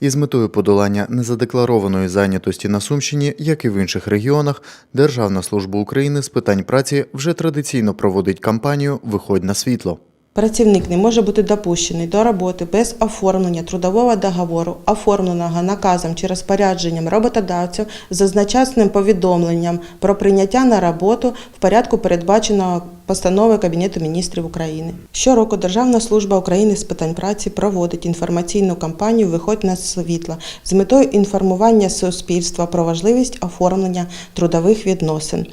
Із метою подолання незадекларованої зайнятості на Сумщині, як і в інших регіонах, Державна служба України з питань праці вже традиційно проводить кампанію Виходь на світло. Працівник не може бути допущений до роботи без оформлення трудового договору, оформленого наказом чи розпорядженням роботодавців з одночасним повідомленням про прийняття на роботу в порядку передбаченого постанови Кабінету міністрів України. Щороку Державна служба України з питань праці проводить інформаційну кампанію Виходь на світло з метою інформування суспільства про важливість оформлення трудових відносин.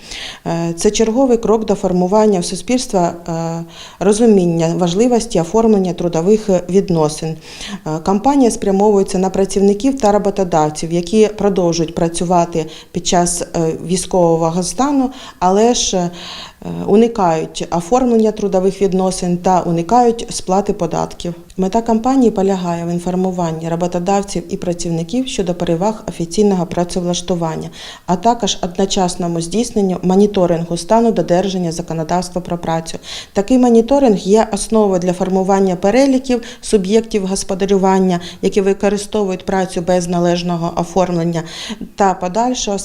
Е, Це черговий крок до формування в суспільства е, розуміння важливості оформлення трудових відносин. Е, Кампанія спрямовується на працівників та роботодавців, які продовжують працювати під час військового стану, але ж е, уникають оформлення трудових відносин та уникають сплати податків. Мета кампанії полягає в інформуванні роботодавців і працівників щодо переваг офіційного працевлаштування, а також одночасному здійсненню моніторингу стану додержання законодавства про працю. Такий моніторинг є основою для формування переліків суб'єктів господарювання, які використовують працю без належного оформлення, та подальшого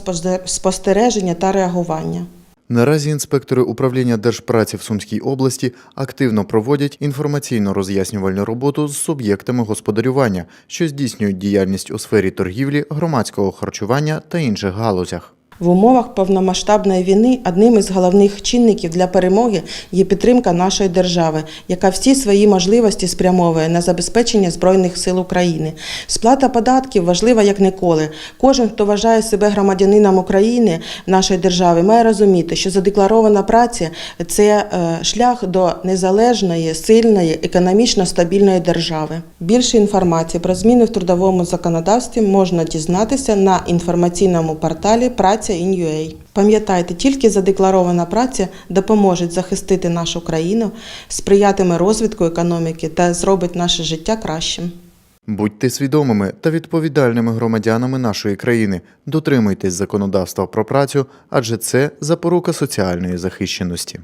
спостереження та реагування. Наразі інспектори управління Держпраці в Сумській області активно проводять інформаційно-роз'яснювальну роботу з суб'єктами господарювання, що здійснюють діяльність у сфері торгівлі, громадського харчування та інших галузях. В умовах повномасштабної війни одним із головних чинників для перемоги є підтримка нашої держави, яка всі свої можливості спрямовує на забезпечення Збройних сил України. Сплата податків важлива як ніколи. Кожен, хто вважає себе громадянином України, нашої держави, має розуміти, що задекларована праця це е, шлях до незалежної, сильної, економічно стабільної держави. Більше інформації про зміни в трудовому законодавстві можна дізнатися на інформаційному порталі Праця in.ua. Пам'ятайте, тільки задекларована праця допоможе захистити нашу країну, сприятиме розвитку економіки та зробить наше життя кращим. Будьте свідомими та відповідальними громадянами нашої країни. Дотримуйтесь законодавства про працю, адже це запорука соціальної захищеності.